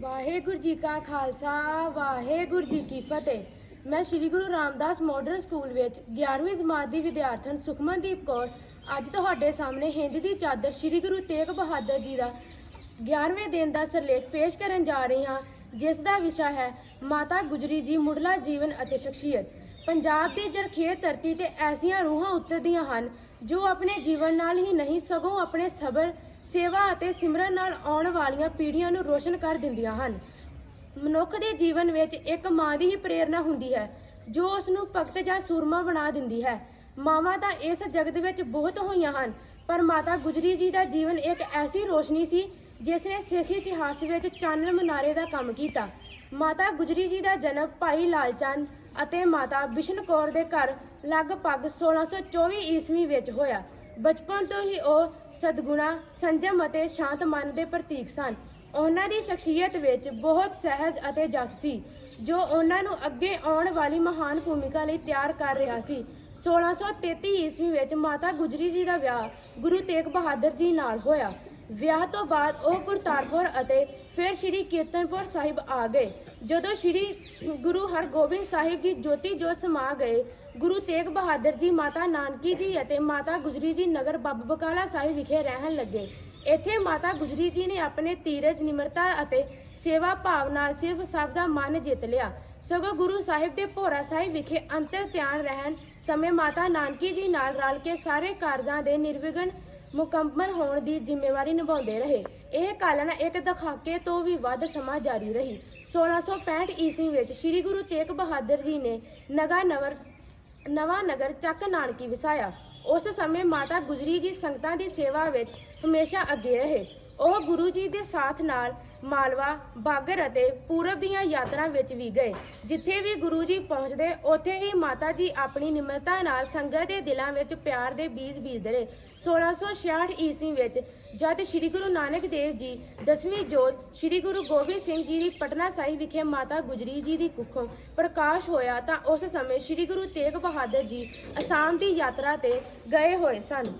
ਵਾਹਿਗੁਰੂ ਜੀ ਕਾ ਖਾਲਸਾ, ਵਾਹਿਗੁਰੂ ਜੀ ਕੀ ਫਤਿਹ। ਮੈਂ ਸ੍ਰੀ ਗੁਰੂ ਰਾਮਦਾਸ ਮਾਡਰਨ ਸਕੂਲ ਵਿੱਚ 11ਵੀਂ ਜਮਾਤ ਦੀ ਵਿਦਿਆਰਥਣ ਸੁਖਮਨਦੀਪ ਕੌਰ। ਅੱਜ ਤੁਹਾਡੇ ਸਾਹਮਣੇ ਹਿੰਦ ਦੀ ਚਾਦਰ ਸ੍ਰੀ ਗੁਰੂ ਤੇਗ ਬਹਾਦਰ ਜੀ ਦਾ 11ਵੇਂ ਦਿਨ ਦਾ ਸਿਰਲੇਖ ਪੇਸ਼ ਕਰਨ ਜਾ ਰਹੀ ਹਾਂ, ਜਿਸ ਦਾ ਵਿਸ਼ਾ ਹੈ ਮਾਤਾ ਗੁਜਰੀ ਜੀ ਮੁੱਢਲਾ ਜੀਵਨ ਅਤੇ ਸ਼ਖਸੀਅਤ। ਪੰਜਾਬ ਦੀ ਜਰਖੇਤ ਧਰਤੀ ਤੇ ਐਸੀਆਂ ਰੂਹਾਂ ਉਤਰਦੀਆਂ ਹਨ, ਜੋ ਆਪਣੇ ਜੀਵਨ ਨਾਲ ਹੀ ਨਹੀਂ, ਸਗੋਂ ਆਪਣੇ ਸਬਰ ਸੇਵਾ ਅਤੇ ਸਿਮਰਨ ਨਾਲ ਆਉਣ ਵਾਲੀਆਂ ਪੀੜ੍ਹੀਆਂ ਨੂੰ ਰੋਸ਼ਨ ਕਰ ਦਿੰਦੀਆਂ ਹਨ। ਮਨੁੱਖ ਦੇ ਜੀਵਨ ਵਿੱਚ ਇੱਕ ਮਾਂ ਦੀ ਹੀ ਪ੍ਰੇਰਣਾ ਹੁੰਦੀ ਹੈ, ਜੋ ਉਸ ਨੂੰ ਭਗਤ ਜਾਂ ਸੂਰਮਾ ਬਣਾ ਦਿੰਦੀ ਹੈ। ਮਾਵਾਂ ਤਾਂ ਇਸ ਜਗਤ ਵਿੱਚ ਬਹੁਤ ਹੋਈਆਂ ਹਨ, ਪਰ ਮਾਤਾ ਗੁਜਰੀ ਜੀ ਦਾ ਜੀਵਨ ਇੱਕ ਐਸੀ ਰੋਸ਼ਨੀ ਸੀ ਜਿਸ ਨੇ ਸਿੱਖ ਇਤਿਹਾਸ ਵਿੱਚ ਚਾਨਣ ਮਨਾਰੇ ਦਾ ਕੰਮ ਕੀਤਾ। ਮਾਤਾ ਗੁਜਰੀ ਜੀ ਦਾ ਜਨਮ ਭਾਈ ਲਾਲਚੰਦ ਅਤੇ ਮਾਤਾ ਬਿਸ਼ਨ ਕੌਰ ਦੇ ਘਰ ਲਗਭਗ 1624 ਈਸਵੀ ਵਿੱਚ ਹੋਇਆ। ਬਚਪਨ ਤੋਂ ਹੀ ਉਹ ਸਦਗੁਣਾ, ਸੰਜਮ ਅਤੇ ਸ਼ਾਂਤ ਮਨ ਦੇ ਪ੍ਰਤੀਕ ਸਨ। ਉਹਨਾਂ ਦੀ ਸ਼ਖਸੀਅਤ ਵਿੱਚ ਬਹੁਤ ਸਹਿਜ ਅਤੇ ਜਸ ਸੀ, ਜੋ ਉਹਨਾਂ ਨੂੰ ਅੱਗੇ ਆਉਣ ਵਾਲੀ ਮਹਾਨ ਭੂਮਿਕਾ ਲਈ ਤਿਆਰ ਕਰ ਰਿਹਾ ਸੀ। 1633 ਈਸਵੀ ਵਿੱਚ ਮਾਤਾ ਗੁਜਰੀ ਜੀ ਦਾ ਵਿਆਹ ਗੁਰੂ ਤੇਗ ਬਹਾਦਰ ਜੀ ਨਾਲ ਹੋਇਆ। ਵਿਆਹ ਤੋਂ ਬਾਅਦ ਉਹ ਗੁਰਤਾਰਪੁਰ ਅਤੇ ਫਿਰ ਸ੍ਰੀ ਕੀਰਤਨਪੁਰ ਸਾਹਿਬ ਆ ਗਏ। ਜਦੋਂ ਸ੍ਰੀ ਗੁਰੂ ਹਰਗੋਬਿੰਦ ਸਾਹਿਬ ਜੀ ਜੋਤੀ ਜੋਤ ਸਮਾ ਗਏ ਗੁਰੂ ਤੇਗ ਬਹਾਦਰ ਜੀ, ਮਾਤਾ ਨਾਨਕੀ ਜੀ ਅਤੇ ਮਾਤਾ ਗੁਜਰੀ ਜੀ ਨਗਰ ਬੱਬ ਬਕਾਲਾ ਸਾਹਿਬ ਵਿਖੇ ਰਹਿਣ ਲੱਗੇ। ਇੱਥੇ ਮਾਤਾ ਗੁਜਰੀ ਜੀ ਨੇ ਆਪਣੇ ਧੀਰਜ ਨਿਮਰਤਾ ਅਤੇ ਸੇਵਾ ਭਾਵ ਨਾਲ ਸਿਰਫ ਸਭ ਦਾ ਮਨ ਜਿੱਤ ਲਿਆ। ਸਗੋਂ ਗੁਰੂ ਸਾਹਿਬ ਦੇ ਭੋਰਾ ਸਾਹਿਬ ਵਿਖੇ ਅੰਤਰ ਧਿਆਨ ਰਹਿਣ ਸਮੇਂ ਮਾਤਾ ਨਾਨਕੀ ਜੀ ਨਾਲ ਰਲ ਕੇ ਸਾਰੇ ਕਾਰਜਾਂ ਦੇ ਨਿਰਵਿਘਨ ਮੁਕੰਮਲ ਹੋਣ ਦੀ ਜ਼ਿੰਮੇਵਾਰੀ ਨਿਭਾਉਂਦੇ ਰਹੇ। ਇਹ ਕਾਲਨਾ ਇੱਕ ਦਹਾਕੇ ਤੋਂ ਵੀ ਵੱਧ ਸਮਾਂ ਜਾਰੀ ਰਹੀ। 1665 ਈਸਵੀ ਵਿੱਚ ਸ੍ਰੀ ਗੁਰੂ ਤੇਗ ਬਹਾਦਰ ਜੀ ਨੇ ਨਗਾ ਨਗਰ ਨਵਾਂ ਨਗਰ ਚੱਕ ਨਾਨਕੀ ਵਸਾਇਆ। ਉਸ ਸਮੇਂ ਮਾਤਾ ਗੁਜਰੀ ਜੀ ਸੰਗਤਾਂ ਦੀ ਸੇਵਾ ਵਿੱਚ ਹਮੇਸ਼ਾ ਅੱਗੇ ਰਹੇ। ਉਹ ਗੁਰੂ ਜੀ ਦੇ ਸਾਥ ਨਾਲ ਮਾਲਵਾ, ਬਾਗਰ ਅਤੇ ਪੂਰਬ ਦੀਆਂ ਯਾਤਰਾ ਵਿੱਚ ਵੀ ਗਏ। ਜਿੱਥੇ ਵੀ ਗੁਰੂ ਜੀ ਪਹੁੰਚਦੇ, ਉੱਥੇ ਹੀ ਮਾਤਾ ਜੀ ਆਪਣੀ ਨਿਮਰਤਾ ਨਾਲ ਸੰਗਤ ਦੇ ਦਿਲਾਂ ਵਿੱਚ ਪਿਆਰ ਦੇ ਬੀਜ ਬੀਜਦੇ ਰਹੇ। 1666 ਈਸਵੀ ਵਿੱਚ ਜਦ ਸ੍ਰੀ ਗੁਰੂ ਨਾਨਕ ਦੇਵ ਜੀ ਦਸਵੀਂ ਜੋਤ ਸ੍ਰੀ ਗੁਰੂ ਗੋਬਿੰਦ ਸਿੰਘ ਜੀ ਦੀ ਪਟਨਾ ਸਾਹਿਬ ਵਿਖੇ ਮਾਤਾ ਗੁਜਰੀ ਜੀ ਦੀ ਕੁੱਖੋਂ ਪ੍ਰਕਾਸ਼ ਹੋਇਆ ਤਾਂ ਉਸ ਸਮੇਂ ਸ੍ਰੀ ਗੁਰੂ ਤੇਗ ਬਹਾਦਰ ਜੀ ਅਸਾਮ ਦੀ ਯਾਤਰਾ ਤੇ ਗਏ ਹੋਏ ਸਨ।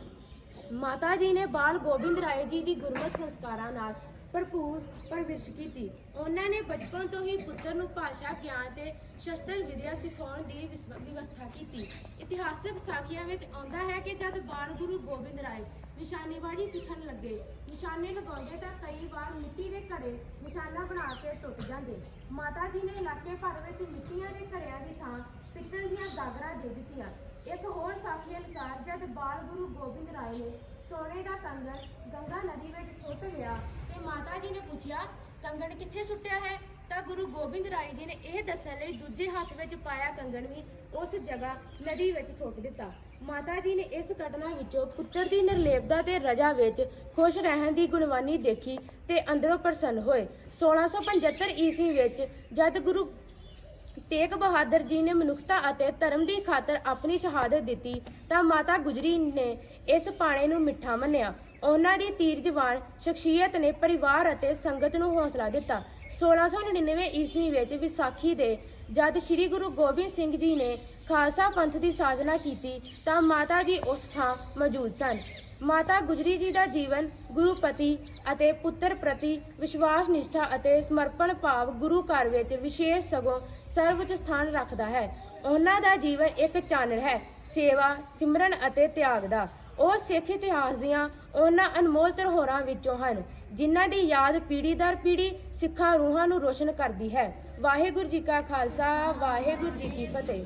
ਮਾਤਾ ਜੀ ਨੇ ਬਾਲ ਗੋਬਿੰਦ ਰਾਏ ਜੀ ਦੀ ਗੁਰਮਤ ਸੰਸਕਾਰਾਂ ਨਾਲ ਭਰਪੂਰ ਪਰਵਿਸ਼ ਕੀਤੀ। ਉਹਨਾਂ ਨੇ ਬਚਪਨ ਤੋਂ ਹੀ ਪੁੱਤਰ ਨੂੰ ਭਾਸ਼ਾ, ਗਿਆਨ ਤੇ ਸ਼ਸਤਰ ਵਿਦਿਆ ਸਿਖਾਉਣ ਦੀ ਵਿਵਸਥਾ ਕੀਤੀ। ਇਤਿਹਾਸਕ ਸਾਖੀਆਂ ਵਿੱਚ ਆਉਂਦਾ ਹੈ ਕਿ ਜਦ ਬਾਲ ਗੁਰੂ ਗੋਬਿੰਦ ਰਾਏ ਨਿਸ਼ਾਨੇਬਾਜ਼ੀ ਸਿੱਖਣ ਲੱਗੇ, ਨਿਸ਼ਾਨੇ ਲਗਾਉਂਦੇ ਤਾਂ ਕਈ ਵਾਰ ਮਿੱਟੀ ਦੇ ਘੜੇ ਨਿਸ਼ਾਨਾ ਬਣਾ ਕੇ ਟੁੱਟ ਜਾਂਦੇ। ਮਾਤਾ ਜੀ ਨੇ ਇਲਾਕੇ ਭਰ ਵਿੱਚ ਮਿੱਟੀਆਂ ਦੇ ਘੜਿਆਂ ਦੀ ਥਾਂ ਪਿੱਤਲ ਦੀਆਂ ਗਾਗਰਾਂ ਦੇ ਦਿੱਤੀਆਂ ਇੱਕ ਹੋਰ ਸਾਖੀ ਅਨੁਸਾਰ ਜਦ ਬਾਲ ਗੁਰੂ ਗੋਬਿੰਦ ਰਾਏ ਨੇ ਸੋਨੇ ਦਾ ਕੰਗਣ ਗੰਗਾ ਨਦੀ ਵਿੱਚ ਸੁੱਟ ਲਿਆ ਤੇ ਮਾਤਾ ਜੀ ਨੇ ਪੁੱਛਿਆ, ਕੰਗਣ ਕਿੱਥੇ ਸੁੱਟਿਆ ਹੈ? ਤਾਂ ਗੁਰੂ ਗੋਬਿੰਦ ਰਾਏ ਜੀ ਨੇ ਇਹ ਦੱਸਣ ਲਈ ਦੂਜੇ ਹੱਥ ਵਿੱਚ ਪਾਇਆ ਕੰਗਣ ਵੀ ਉਸ ਜਗ੍ਹਾ ਨਦੀ ਵਿੱਚ ਸੁੱਟ ਦਿੱਤਾ। ਮਾਤਾ ਜੀ ਨੇ ਇਸ ਘਟਨਾ ਵਿੱਚੋਂ ਪੁੱਤਰ ਦੀ ਨਿਰਲੇਪਤਾ ਤੇ ਰਜਾ ਵਿੱਚ ਖੁਸ਼ ਰਹਿਣ ਦੀ ਗੁਣਵਾਨੀ ਦੇਖੀ ਤੇ ਅੰਦਰੋਂ ਪ੍ਰਸੰਨ ਹੋਏ। 1675 ਈਸਵੀ ਵਿੱਚ ਜਦ ਗੁਰੂ ਤੇਗ ਬਹਾਦਰ ਜੀ ਨੇ ਮਨੁੱਖਤਾ ਅਤੇ ਧਰਮ ਦੀ ਖਾਤਰ ਆਪਣੀ ਸ਼ਹਾਦਤ ਦਿੱਤੀ ਤਾਂ ਮਾਤਾ ਗੁਜਰੀ ਨੇ ਇਸ ਪਾਣੇ ਨੂੰ ਮਿੱਠਾ ਮੰਨਿਆ। ਉਹਨਾਂ ਦੀ ਤੀਰ ਜਵਾਨ ਸ਼ਖਸੀਅਤ ਨੇ ਪਰਿਵਾਰ ਅਤੇ ਸੰਗਤ ਨੂੰ ਹੌਸਲਾ ਦਿੱਤਾ। 1699 ਈਸਵੀ ਵਿੱਚ ਵਿਸਾਖੀ ਦੇ ਜਦ ਸ੍ਰੀ ਗੁਰੂ ਗੋਬਿੰਦ ਸਿੰਘ ਜੀ ਨੇ ਖਾਲਸਾ ਪੰਥ ਦੀ ਸਾਜਨਾ ਕੀਤੀ ਤਾਂ ਮਾਤਾ ਜੀ ਉਸ ਥਾਂ ਮੌਜੂਦ ਸਨ। ਮਾਤਾ ਗੁਜਰੀ ਜੀ ਦਾ ਜੀਵਨ ਗੁਰੂ ਪਤੀ ਅਤੇ ਪੁੱਤਰ ਪ੍ਰਤੀ ਵਿਸ਼ਵਾਸ, ਨਿਸ਼ਠਾ ਅਤੇ ਸਮਰਪਣ ਭਾਵ ਗੁਰੂ ਘਰ ਵਿੱਚ ਵਿਸ਼ੇਸ਼ ਸਗੋਂ ਸਰਵਉੱਚ ਸਥਾਨ ਰੱਖਦਾ ਹੈ। ਉਹਨਾਂ ਦਾ ਜੀਵਨ ਇੱਕ ਚਾਨਣ ਹੈ, ਸੇਵਾ, ਸਿਮਰਨ ਅਤੇ ਤਿਆਗ ਦਾ। ਉਹ ਸਿੱਖ ਇਤਿਹਾਸ ਦੀਆਂ ਉਹਨਾਂ ਅਨਮੋਲ ਧਰੋਹਰਾਂ ਵਿੱਚੋਂ ਹਨ, ਜਿਨ੍ਹਾਂ ਦੀ ਯਾਦ ਪੀੜ੍ਹੀ ਦਰ ਪੀੜ੍ਹੀ ਸਿੱਖਾਂ ਰੂਹਾਂ ਨੂੰ ਰੋਸ਼ਨ ਕਰਦੀ ਹੈ। ਵਾਹਿਗੁਰੂ ਜੀ ਕਾ ਖਾਲਸਾ, ਵਾਹਿਗੁਰੂ ਜੀ ਕੀ ਫਤਿਹ।